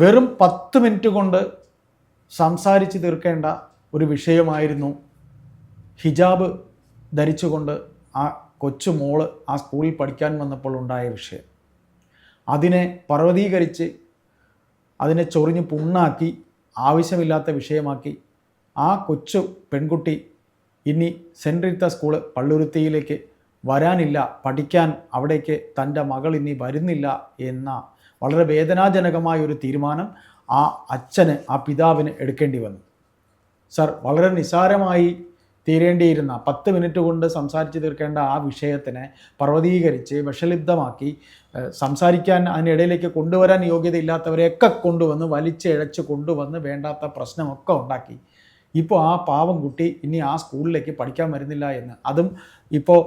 വെറും പത്ത് മിനിറ്റ് കൊണ്ട് സംസാരിച്ച് തീർക്കേണ്ട ഒരു വിഷയമായിരുന്നു ഹിജാബ് ധരിച്ചുകൊണ്ട് ആ കൊച്ചു മോൾ ആ സ്കൂളിൽ പഠിക്കാൻ വന്നപ്പോൾ ഉണ്ടായ വിഷയം. അതിനെ പർവതീകരിച്ച് അതിനെ ചൊറിഞ്ഞ് പുണ്ണാക്കി ആവശ്യമില്ലാത്ത വിഷയമാക്കി ആ കൊച്ചു പെൺകുട്ടി ഇനി സെന്റ് റീത്ത സ്കൂൾ പള്ളുരുത്തിയിലേക്ക് വരാനില്ല പഠിക്കാൻ അവിടേക്ക് തന്റെ മകൾ ഇനി വരുന്നില്ല എന്ന വളരെ വേദനാജനകമായ ഒരു തീരുമാനം ആ അച്ഛന് ആ പിതാവിന് എടുക്കേണ്ടി വന്നു. സർ വളരെ നിസാരമായി തീരേണ്ടിയിരുന്ന പത്ത് മിനിറ്റ് കൊണ്ട് സംസാരിച്ച് തീർക്കേണ്ട ആ വിഷയത്തിനെ പർവതീകരിച്ച് വിഷലിപ്തമാക്കി സംസാരിക്കാൻ അതിനിടയിലേക്ക് കൊണ്ടുവരാൻ യോഗ്യതയില്ലാത്തവരെയൊക്കെ കൊണ്ടുവന്ന് വലിച്ചിഴച്ച് കൊണ്ടുവന്ന് വേണ്ടാത്ത പ്രശ്നമൊക്കെ ഉണ്ടാക്കി. ഇപ്പോൾ ആ പാവം കുട്ടി ഇനി ആ സ്കൂളിലേക്ക് പഠിക്കാൻ വരുന്നില്ല എന്ന്. അതും ഇപ്പോൾ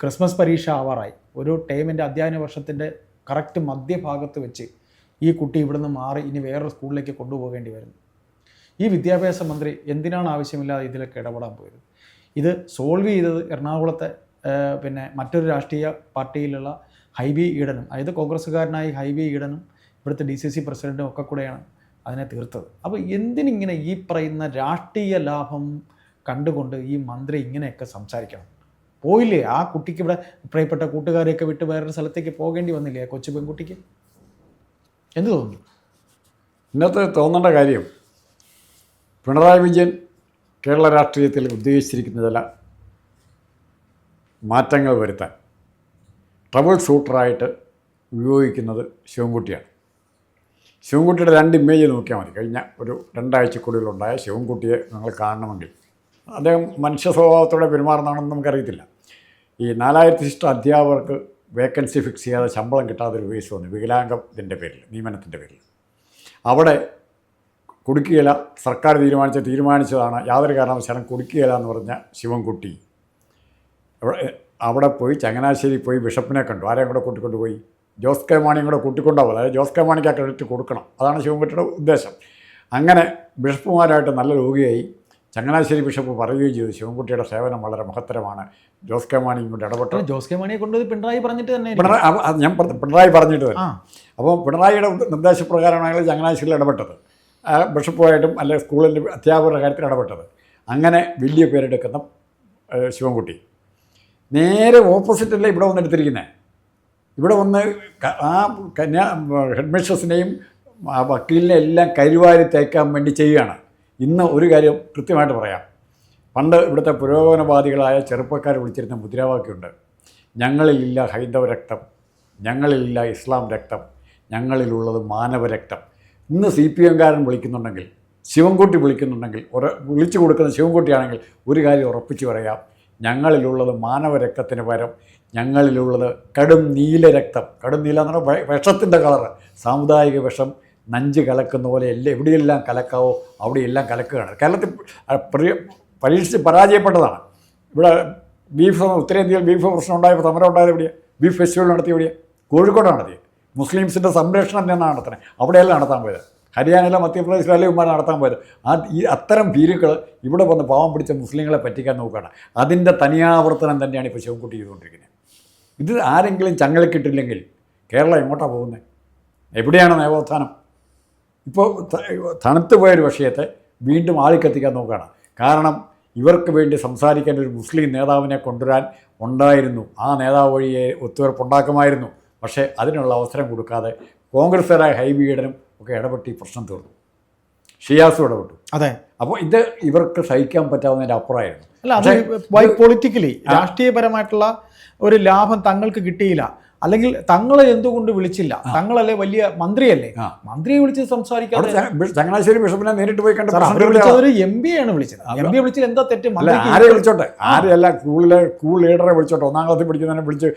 ക്രിസ്മസ് പരീക്ഷ ആവാറായി. ഒരു ടൈമിന്റെ അധ്യയന വർഷത്തിന്റെ കറക്റ്റ് മധ്യഭാഗത്ത് വെച്ച് ഈ കുട്ടി ഇവിടുന്ന് മാറി ഇനി വേറൊരു സ്കൂളിലേക്ക് കൊണ്ടുപോകേണ്ടി വരുന്നു. ഈ വിദ്യാഭ്യാസ മന്ത്രി എന്തിനാണ് ആവശ്യമില്ലാതെ ഇതിലൊക്കെ ഇടപെടാൻ പോയത്? ഇത് സോൾവ് ചെയ്തത് എറണാകുളത്തെ പിന്നെ മറ്റൊരു രാഷ്ട്രീയ പാർട്ടിയിലുള്ള ഹൈബി ഈഡനും അതായത് കോൺഗ്രസ്സുകാരനായി ഹൈബി ഈഡനും ഇവിടുത്തെ ഡി സി സി പ്രസിഡന്റും ഒക്കെ കൂടെയാണ് അതിനെ തീർത്തത്. അപ്പോൾ എന്തിനിങ്ങനെ ഈ പറയുന്ന രാഷ്ട്രീയ ലാഭം കണ്ടുകൊണ്ട് ഈ മന്ത്രി ഇങ്ങനെയൊക്കെ സംസാരിക്കണം? പോയില്ലേ? ആ കുട്ടിക്ക് ഇവിടെ പ്രിയപ്പെട്ട കൂട്ടുകാരെയൊക്കെ വിട്ട് വേറൊരു സ്ഥലത്തേക്ക് പോകേണ്ടി വന്നില്ലേ കൊച്ചു പെൺകുട്ടിക്ക്? എന്ത് തോന്നുന്നു? ഇന്നത്തെ തോന്നേണ്ട കാര്യം പിണറായി വിജയൻ കേരള രാഷ്ട്രീയത്തിൽ ഉദ്ദേശിച്ചിരിക്കുന്ന ചില മാറ്റങ്ങൾ വരുത്താൻ. ട്രബിൾ ഷൂട്ടറായിട്ട് ഉപയോഗിക്കുന്നത് ശിവൻകുട്ടിയാണ്. ശിവൻകുട്ടിയുടെ രണ്ട് ഇമേജ് നോക്കിയാൽ മതി. കഴിഞ്ഞ ഒരു രണ്ടാഴ്ചക്കുള്ളിലുണ്ടായ ശിവൻകുട്ടിയെ നിങ്ങൾ കാണണമെങ്കിൽ. അദ്ദേഹം മനുഷ്യ സ്വഭാവത്തോടെ പെരുമാറുന്നതാണെന്ന് നമുക്കറിയത്തില്ല. ഈ നാലായിരത്തി ഇഷ്ട അധ്യാപകർക്ക് വേക്കൻസി ഫിക്സ് ചെയ്യാതെ ശമ്പളം കിട്ടാതെ ഒരു കേസ് വന്നു. വികലാംഗം ഇതിന്റെ പേരിൽ നിയമനത്തിന്റെ പേരിൽ. അവിടെ കുടുക്കിയില സർക്കാർ തീരുമാനിച്ച തീരുമാനിച്ചതാണ് യാതൊരു കാരണവശാലും കുടുക്കിയില എന്ന് പറഞ്ഞ ശിവൻകുട്ടി. അവിടെ പോയി ചങ്ങനാശ്ശേരി പോയി ബിഷപ്പിനെ കണ്ടു. ആരെയും കൂടെ കൂട്ടിക്കൊണ്ട് പോയി? ജോസ് കെ മാണിയും കൂടെ കൂട്ടിക്കൊണ്ടാവും. അതായത് ജോസ് കെ മാണിക്ക് ആ ക്രെഡിറ്റ് കൊടുക്കണം. അതാണ് ശിവൻകുട്ടിയുടെ ഉദ്ദേശം. അങ്ങനെ ബിഷപ്പുമാരായിട്ട് നല്ല രോഗിയായി ചങ്ങനാശ്ശേരി ബിഷപ്പ് പറയുകയും ചെയ്തു ശിവൻകുട്ടിയുടെ സേവനം വളരെ മഹത്തരമാണ്. ജോസ് കെ മാണി ഇങ്ങോട്ട് ഇടപെട്ടു. ജോസ് കെ മാണിയെ കൊണ്ടുപോയി പിണറായി പറഞ്ഞിട്ട് തന്നെ പിണറായി ഞാൻ പിണറായി പറഞ്ഞിട്ട് തന്നെ. അപ്പോൾ പിണറായിയുടെ നിർദ്ദേശപ്രകാരമാണ് ചങ്ങനാശ്ശേരിയിൽ ഇടപെട്ടത്. ബിഷപ്പുമായിട്ടും അല്ലെങ്കിൽ സ്കൂളിന്റെ അധ്യാപകരുടെ കാര്യത്തിൽ ഇടപെട്ടത്. അങ്ങനെ വലിയ പേരെടുക്കുന്ന ശിവൻകുട്ടി. നേരെ ഓപ്പോസിറ്റല്ലേ ഇവിടെ വന്നെടുത്തിരിക്കുന്നത് ഇവിടെ വന്ന് ആ കന്യാ ഹെഡ്മിസ്ട്രസിനെയും ആ വക്കീലിനെ എല്ലാം കരുവാരി തേക്കാൻ വേണ്ടി ചെയ്യുകയാണ്. ഇന്ന് ഒരു കാര്യം കൃത്യമായിട്ട് പറയാം. പണ്ട് ഇവിടുത്തെ പുരോഗമനവാദികളായ ചെറുപ്പക്കാർ വിളിച്ചിരുന്ന മുദ്രാവാക്യമുണ്ട്. ഞങ്ങളിലില്ല ഹൈന്ദവ രക്തം ഞങ്ങളിലില്ല ഇസ്ലാം രക്തം ഞങ്ങളിലുള്ളത് മാനവ രക്തം. ഇന്ന് സി പി എംകാരൻ വിളിക്കുന്നുണ്ടെങ്കിൽ ശിവൻകുട്ടി വിളിക്കുന്നുണ്ടെങ്കിൽ ഒരു വിളിച്ചു കൊടുക്കുന്ന ശിവൻകുട്ടിയാണെങ്കിൽ ഒരു കാര്യം ഉറപ്പിച്ച് പറയാം. ഞങ്ങളിലുള്ളത് മാനവ രക്തത്തിന് പകരം ഞങ്ങളിലുള്ളത് കടും നീല രക്തം. കടും നീല എന്ന് പറഞ്ഞാൽ വിഷത്തിന്റെ കളറ്. സാമുദായിക വിഷം നഞ്ച് കലക്കുന്ന പോലെ എല്ലാം എവിടെയെല്ലാം കലക്കാവോ അവിടെയെല്ലാം കലക്കുകയാണ്. കേരളത്തിൽ പരീക്ഷിച്ച് പരാജയപ്പെട്ടതാണ്. ഇവിടെ ബീഫ് ഉത്തരേന്ത്യയിൽ ബീഫ് പ്രശ്നം ഉണ്ടായപ്പോൾ സമരം ഉണ്ടായത് എവിടെയാണ് ബീഫ് ഫെസ്റ്റിവൽ നടത്തിയ എവിടെയാണ് കോഴിക്കോട് നടത്തിയത് മുസ്ലിംസിന്റെ സംരക്ഷണം തന്നെ നടത്തണം. അവിടെയല്ല നടത്താൻ പോയത്. ഹരിയാനയിലെ മധ്യപ്രദേശിലെ അലയുമാർ നടത്താൻ പോയത്. ആ ഈ അത്തരം ഭീരുക്കൾ ഇവിടെ വന്ന് പാവം പിടിച്ച മുസ്ലിങ്ങളെ പറ്റിക്കാൻ നോക്കുകയാണ്. അതിന്റെ തനിയാവർത്തനം തന്നെയാണ് ഇപ്പോൾ ശിവൻകുട്ടി ചെയ്തുകൊണ്ടിരിക്കുന്നത്. ഇത് ആരെങ്കിലും ചങ്ങലക്കിട്ടില്ലെങ്കിൽ കേരളം എങ്ങോട്ടാണ് പോകുന്നത് എവിടെയാണ് നവോത്ഥാനം ഇപ്പോൾ തണുത്തു പോയൊരു വിഷയത്തെ വീണ്ടും ആളിക്കത്തിക്കാൻ നോക്കുകയാണ്. കാരണം ഇവർക്ക് വേണ്ടി സംസാരിക്കാൻ ഒരു മുസ്ലിം നേതാവിനെ കൊണ്ടുവരാൻ ഉണ്ടായിരുന്നു. ആ നേതാവ് വഴിയെ ഒത്തുതീർപ്പുണ്ടാക്കുമായിരുന്നു പക്ഷേ അതിനുള്ള അവസരം കൊടുക്കാതെ കോൺഗ്രസ്സുകാരായ ഹൈബീഡനും ഒക്കെ ഇടപെട്ട് ഈ പ്രശ്നം തീർന്നു. ഷിയാസും ഇടപെട്ടു. അതെ. അപ്പോൾ ഇത് ഇവർക്ക് സഹിക്കാൻ പറ്റാവുന്നതിന്റെ അപ്പുറമായിരുന്നു. അല്ല അത് പൊളിറ്റിക്കലി രാഷ്ട്രീയപരമായിട്ടുള്ള ഒരു ലാഭം തങ്ങൾക്ക് കിട്ടിയില്ല. അല്ലെങ്കിൽ തങ്ങളെ എന്തുകൊണ്ട് വിളിച്ചില്ല? തങ്ങളല്ലേ വലിയ മന്ത്രിയല്ലേ? മന്ത്രിയെ വിളിച്ച് സംസാരിക്കാൻ സംസാരിക്കാതെ ചങ്ങനാശ്ശേരി ബിഷപ്പിനെ നേരിട്ട് പോയി കണ്ട സാർ പ്രശ്നം അവരെ തീർത്തതാണ്. വിളിച്ചത് ഒരു എം ബി ആണ് വിളിച്ചത്. എം വിളിച്ചത് എന്താ തെറ്റ്? ആരെ വിളിച്ചോട്ടെ? ആരെയല്ല സ്കൂൾ ലീഡറെ വിളിച്ചോട്ടെ? ഒന്നാം ക്ലാസ്സിൽ പഠിക്കുന്നതിനെ വിളിച്ച്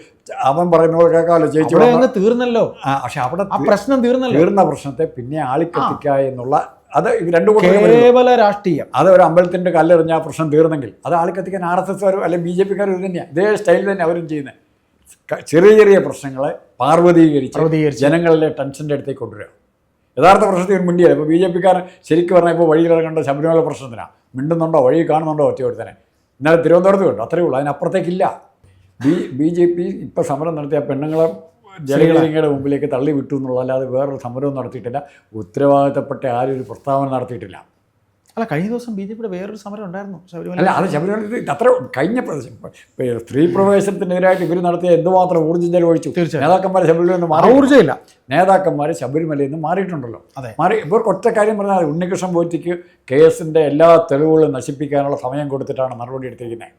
അവൻ പറയുന്നത് കേൾക്കാമല്ലോ ചേച്ചി അങ്ങ് തീർന്നല്ലോ. പക്ഷെ അവിടെ ആ പ്രശ്നം തീർന്നല്ലോ. തീർന്ന പ്രശ്നത്തെ പിന്നെ ആളിക്കത്തിക്ക എന്നുള്ള അത് രണ്ടു കേവല രാഷ്ട്രീയം. അത് ഒരു അമ്പലത്തിന്റെ കല്ലെറിഞ്ഞ ആ പ്രശ്നം തീർന്നെങ്കിൽ അത് ആളിക്കത്തിക്കാൻ ആർ എസ് എസ്കാരും അല്ലെങ്കിൽ ബി ജെ പിക്കാരും ഇത് തന്നെയാണ് ഇതേ സ്റ്റൈൽ തന്നെ അവരും ചെയ്യുന്നത് ചെറിയ ചെറിയ പ്രശ്നങ്ങളെ പാർവതീകരിച്ച്. ജനങ്ങളിലെ ടെൻഷന്റെ അടുത്തേക്ക് കൊണ്ടുവരിക. യഥാർത്ഥ പ്രശ്നത്തിൽ മുന്നിയല്ല ഇപ്പോൾ ബി ജെ പിക്കാരൻ ശരിക്കും പറഞ്ഞാൽ ഇപ്പോൾ വഴിയിലിറങ്ങേണ്ട ശബരിമല പ്രശ്നത്തിനാണ് മിണ്ടുന്നുണ്ടോ? വഴി കാണുന്നുണ്ടോ? ഒറ്റ തന്നെ ഇന്നലെ തിരുവനന്തപുരത്ത് കണ്ടു. അത്രയേ ഉള്ളൂ. അതിനപ്പുറത്തേക്കില്ല ബി ബി ജെ പി ഇപ്പോൾ സമരം നടത്തിയ പെണ്ണുങ്ങളെ ജലഗീരങ്ങളുടെ മുമ്പിലേക്ക് തള്ളി വിട്ടു എന്നുള്ളതല്ലാതെ വേറൊരു സമരവും നടത്തിയിട്ടില്ല. ഉത്തരവാദിത്തപ്പെട്ട ആരും ഒരു പ്രസ്താവന നടത്തിയിട്ടില്ല. അല്ല കഴിഞ്ഞ ദിവസം ബി ജെ പിയുടെ വേറൊരു സമരം ഉണ്ടായിരുന്നു ശബരിമല അല്ല അത് ശബരിമല അത്ര കഴിഞ്ഞ പ്രദേശം. സ്ത്രീ പ്രവേശനത്തിനെതിരായിട്ട് ഇവർ നടത്തിയ എന്തുമാത്രം ഊർജം ചെലവഴിച്ചു. നേതാക്കന്മാർ ശബരിമലയിൽ നിന്ന് മാറി. ഊർജമില്ല. നേതാക്കന്മാർ ശബരിമലയിൽ നിന്ന് മാറിയിട്ടുണ്ടല്ലോ. അതെ. മാറി ഇവർക്ക് ഒറ്റ കാര്യം പറഞ്ഞാൽ. ഉണ്ണികൃഷ്ണൻ പോറ്റിക്ക് കേസിന്റെ എല്ലാ തെളിവുകളും നശിപ്പിക്കാനുള്ള സമയം കൊടുത്തിട്ടാണ് നടപടി എടുത്തിരിക്കുന്നത്.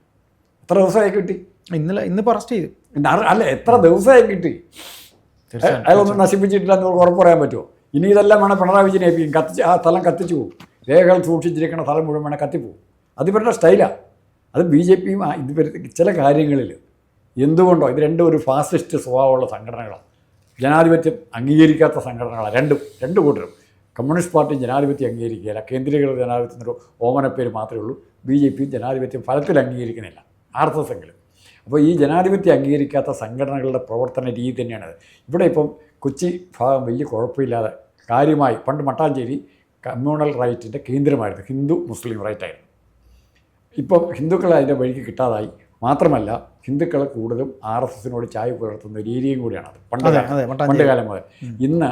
എത്ര ദിവസമായി കിട്ടി? ഇന്നലെ ഇന്നിപ്പോൾ അറസ്റ്റ് ചെയ്തു. അല്ല എത്ര ദിവസമായി കിട്ടി? അതൊന്നും നശിപ്പിച്ചിട്ടില്ല എന്ന് ഉറപ്പ് പറയാൻ പറ്റുമോ? ഇനി ഇതെല്ലാം വേണം പിണറായി വിജയനെ ഏൽപ്പിക്കും. കത്തിച്ച് ആ സ്ഥലം കത്തിച്ചു പോകും. രേഖകൾ സൂക്ഷിച്ചിരിക്കുന്ന സ്ഥലം മുഴുവൻ കത്തിപ്പോവും അത് ഇവരുടെ സ്റ്റൈലാണ് അത് ബി ജെ പിയും ഇത് ചില കാര്യങ്ങളിൽ എന്തുകൊണ്ടോ ഇത് രണ്ടും ഒരു ഫാസിസ്റ്റ് സ്വഭാവമുള്ള സംഘടനകളാണ് ജനാധിപത്യം അംഗീകരിക്കാത്ത സംഘടനകളാണ് രണ്ടും രണ്ട് കൂട്ടരും. കമ്മ്യൂണിസ്റ്റ് പാർട്ടി ജനാധിപത്യം അംഗീകരിക്കുകയില്ല. കേന്ദ്രീകൃത ജനാധിപത്യത്തിന്റെ ഓമനപ്പേര് മാത്രമേ ഉള്ളൂ. ബി ജെ പിയും ജനാധിപത്യം ഫലത്തിൽ അംഗീകരിക്കുന്നില്ല. ആർ എസ് എങ്കിലും അപ്പോൾ ഈ ജനാധിപത്യം അംഗീകരിക്കാത്ത സംഘടനകളുടെ പ്രവർത്തന രീതി തന്നെയാണത്. ഇവിടെ ഇപ്പം കൊച്ചി ഭാഗം വലിയ കുഴപ്പമില്ലാതെ കാര്യമായി പണ്ട് മട്ടാഞ്ചേരി കമ്മ്യൂണൽ റൈറ്റിന്റെ കേന്ദ്രമായിരുന്നു. ഹിന്ദു മുസ്ലിം റൈറ്റായിരുന്നു. ഇപ്പം ഹിന്ദുക്കൾ അതിന്റെ വഴിക്ക് കിട്ടാതായി. മാത്രമല്ല ഹിന്ദുക്കൾ കൂടുതലും ആർ എസ് എസിനോട് ചായ പുലർത്തുന്ന രീതിയും ഏരിയയും കൂടിയാണ് അത്. പണ്ട് പണ്ട് കാലം മുതൽ. ഇന്ന്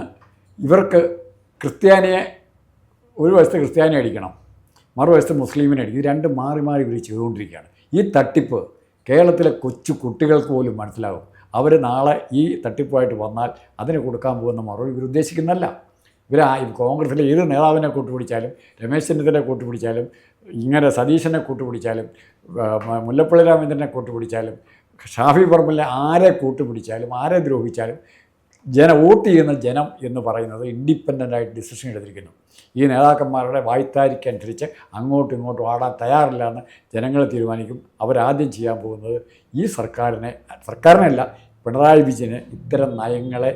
ഇവർക്ക് ക്രിസ്ത്യാനിയെ ഒരു വശത്ത് ക്രിസ്ത്യാനി അടിക്കണം മറുവശത്ത് മുസ്ലിമിനെ അടിക്കും ഇത് രണ്ടും മാറി മാറി ഇവർ ചെയ്തുകൊണ്ടിരിക്കുകയാണ്. ഈ തട്ടിപ്പ് കേരളത്തിലെ കൊച്ചു കുട്ടികൾക്ക് പോലും മനസ്സിലാകും അവർ നാളെ ഈ തട്ടിപ്പായിട്ട് വന്നാൽ അതിന് കൊടുക്കാൻ പോകുന്ന മറുപടി ഇവർ ഉദ്ദേശിക്കുന്നല്ല ഇവർ കോൺഗ്രസിലെ ഏത് നേതാവിനെ കൂട്ടുപിടിച്ചാലും രമേശ് ചെന്നിത്തലയെ കൂട്ടുപിടിച്ചാലും ഇങ്ങനെ സതീശനെ കൂട്ടുപിടിച്ചാലും മുല്ലപ്പള്ളി രാമചന്ദ്രനെ കൂട്ടുപിടിച്ചാലും ഷാഫി പറമ്പിലെ ആരെ കൂട്ടുപിടിച്ചാലും ആരെ ദ്രോഹിച്ചാലും ജന വോട്ട് ചെയ്യുന്ന ജനം എന്ന് പറയുന്നത് ഇൻഡിപെൻഡന്റായിട്ട് ഡിസിഷൻ എടുത്തിരിക്കുന്നു. ഈ നേതാക്കന്മാരുടെ വായ്ത്താരിക്കനുസരിച്ച് അങ്ങോട്ടും ഇങ്ങോട്ടും ആടാൻ തയ്യാറില്ല എന്ന് ജനങ്ങൾ തീരുമാനിക്കും. അവരാദ്യം ചെയ്യാൻ പോകുന്നത് ഈ സർക്കാരിനെ സർക്കാരിനല്ല പിണറായി വിജയന് ഇത്തരം നയങ്ങളെ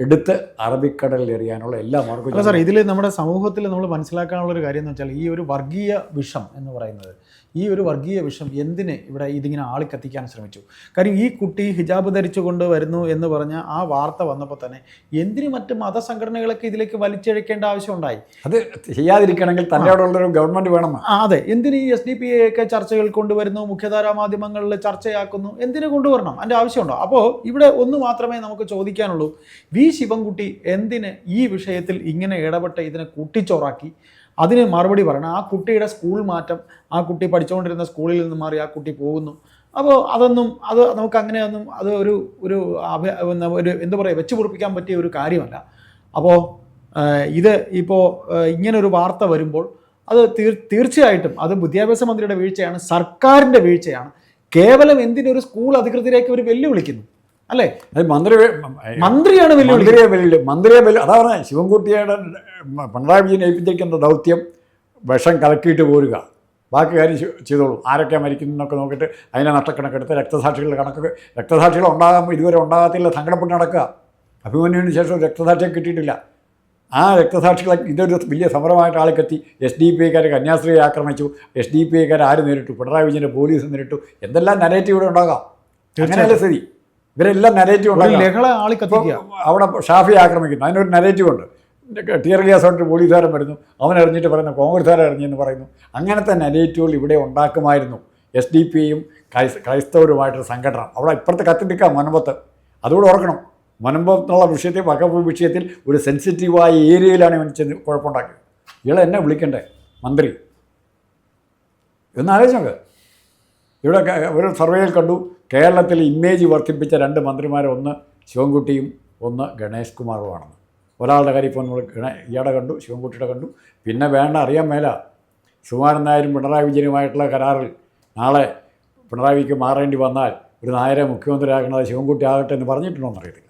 എടുത്ത് അറബിക്കടലിൽ എറിയാനുള്ള എല്ലാ മാർഗവും സാർ ഇതിൽ നമ്മുടെ സമൂഹത്തിൽ നമ്മൾ മനസ്സിലാക്കാനുള്ള ഒരു കാര്യം എന്ന് വെച്ചാൽ ഈ ഒരു വർഗീയ വിഷം എന്ന് പറയുന്നത് ഈ ഒരു വർഗീയ വിഷം എന്തിന് ഇവിടെ ഇതിങ്ങനെ ആളി കത്തിക്കാൻ ശ്രമിച്ചു? കാര്യം ഈ കുട്ടി ഹിജാബ് ധരിച്ചുകൊണ്ട് വരുന്നു എന്ന് പറഞ്ഞ ആ വാർത്ത വന്നപ്പോൾ തന്നെ എന്തിന് മറ്റ് മതസംഘടനകളൊക്കെ ഇതിലേക്ക് വലിച്ചിഴക്കേണ്ട ആവശ്യമുണ്ടായി അത് ചെയ്യാതിരിക്കണമെങ്കിൽ തന്നെയോടുള്ളൊരു ഗവൺമെന്റ് വേണം. അതെ. എന്തിന് ഈ എസ് ഡി പി ഒക്കെ ചർച്ചകൾ കൊണ്ടുവരുന്നു മുഖ്യധാരാ മാധ്യമങ്ങളിൽ ചർച്ചയാക്കുന്നു? എന്തിനു കൊണ്ടുവരണം? അതിന്റെ ആവശ്യമുണ്ടോ? അപ്പോൾ ഇവിടെ ഒന്ന് മാത്രമേ നമുക്ക് ചോദിക്കാനുള്ളൂ. വി ശിവൻകുട്ടി എന്തിന് ഈ വിഷയത്തിൽ ഇങ്ങനെ ഇടപെട്ട് ഇതിനെ കൂട്ടിച്ചോറാക്കി? അതിന് മറുപടി പറയണം. ആ കുട്ടിയുടെ സ്കൂൾ മാറ്റം ആ കുട്ടി പഠിച്ചുകൊണ്ടിരുന്ന സ്കൂളിൽ നിന്ന് മാറി ആ കുട്ടി പോകുന്നു. അപ്പോൾ അതൊന്നും അത് നമുക്ക് അങ്ങനെയൊന്നും അത് ഒരു ഒരു ഒരു എന്താ പറയുക വെച്ച് പൊറിപ്പിക്കാൻ പറ്റിയ ഒരു കാര്യമല്ല. അപ്പോൾ ഇത് ഇപ്പോൾ ഇങ്ങനൊരു വാർത്ത വരുമ്പോൾ അത് തീർ തീർച്ചയായിട്ടും അത് വിദ്യാഭ്യാസ മന്ത്രിയുടെ വീഴ്ചയാണ് സർക്കാരിന്റെ വീഴ്ചയാണ്. കേവലം എന്തിനൊരു സ്കൂൾ അധികൃതരേക്ക് ഒരു വെല്ലുവിളിക്കുന്നു? അല്ലേ? അത് മന്ത്രി മന്ത്രിയാണ് വെല്ലുവിളിക്കുന്നത് മന്ത്രിയെ വെല്ലു മന്ത്രിയെ വെല്ലു അതാ പറഞ്ഞത് ശിവൻകുട്ടിയുടെ പിണറായി വിജയൻ ഏൽപ്പിച്ചിരിക്കുന്ന ദൗത്യം വിഷം കലക്കിയിട്ട് പോരുക. ബാക്കി കാര്യം ചെയ്- ചെയ്തോളൂ. ആരൊക്കെ മരിക്കുന്നു എന്നൊക്കെ നോക്കിയിട്ട് അതിനെ നഷ്ടക്കണക്കെടുത്ത് രക്തസാക്ഷികളുടെ കണക്ക് രക്തസാക്ഷികൾ ഉണ്ടാകാൻ ഇതുവരെ ഉണ്ടാകാത്തില്ല സങ്കടപ്പെട്ട് നടക്കുക. അഭിമന്യുവിന് ശേഷം രക്തസാക്ഷിയെ കിട്ടിയിട്ടില്ല. ആ രക്തസാക്ഷികളെ ഇതൊരു വലിയ സമരമായിട്ട് ആൾക്കെത്തി എസ് ഡി പി ഐക്കാർ കന്യാസ്ത്രീയെ ആക്രമിച്ചു. എസ് ഡി പി ഐക്കാർ ആര് നേരിട്ടു? പിണറായി വിജയന്റെ പോലീസ് നേരിട്ടു. എന്തെല്ലാം നരേറ്റീവ് ഇവിടെ ഉണ്ടാകാം? അങ്ങനെയല്ല സ്ഥിതി? ഇവരെല്ലാം നരേറ്റീവ് ഉണ്ട് അവിടെ ഷാഫി ആക്രമിക്കുന്നു. അതിനൊരു നെഗറ്റീവ് ഉണ്ട്. ടിയർ ഗ്യാസ് കൊണ്ട് പോലീസുകാരൻ വരുന്നു. അവൻ എറിഞ്ഞിട്ട് പറയുന്നു കോൺഗ്രസ്സുകാരൻ അറിഞ്ഞെന്ന് പറയുന്നു. അങ്ങനത്തെ നെഗറ്റീവുകൾ ഇവിടെ ഉണ്ടാക്കുമായിരുന്നു. എസ് ഡി പിയും ക്രൈസ്തവരുമായിട്ടൊരു സംഘടന. അവിടെ ഇപ്പുറത്ത് കത്തിപ്പിക്കാം മനമ്പത്ത് അതുകൂടെ ഓർക്കണം. മനമ്പത്തുള്ള വിഷയത്തിൽ വകുപ്പ് വിഷയത്തിൽ ഒരു സെൻസിറ്റീവായ ഏരിയയിലാണ് ഇവൻ ചെന്ന് കുഴപ്പമുണ്ടാക്കിയത്. ഇയാളെ എന്നെ വിളിക്കണ്ടേ? മന്ത്രി. എന്ന് ആലോചിച്ചോക്ക് ഇവിടെ ഒരു സർവേയിൽ കണ്ടു. കേരളത്തിൽ ഇമേജ് വർദ്ധിപ്പിച്ച രണ്ട് മന്ത്രിമാരെ ഒന്ന് ശിവൻകുട്ടിയും ഒന്ന് ഗണേഷ് കുമാറുമാണെന്ന് ഒരാളുടെ കാര്യം ഇപ്പോൾ നമ്മൾ ഗണേ ഇയാടെ കണ്ടു ശിവൻകുട്ടിയുടെ കണ്ടു. പിന്നെ വേണ്ട അറിയാൻ മേല. സുകുമാരൻ നായരും പിണറായി വിജയനുമായിട്ടുള്ള കരാറിൽ നാളെ പിണറായിക്ക് മാറേണ്ടി വന്നാൽ ഒരു നായരെ മുഖ്യമന്ത്രിയാകേണ്ടത് ശിവൻകുട്ടി ആകട്ടെ എന്ന് പറഞ്ഞിട്ടുണ്ടോ എന്നറിയത്തില്ല.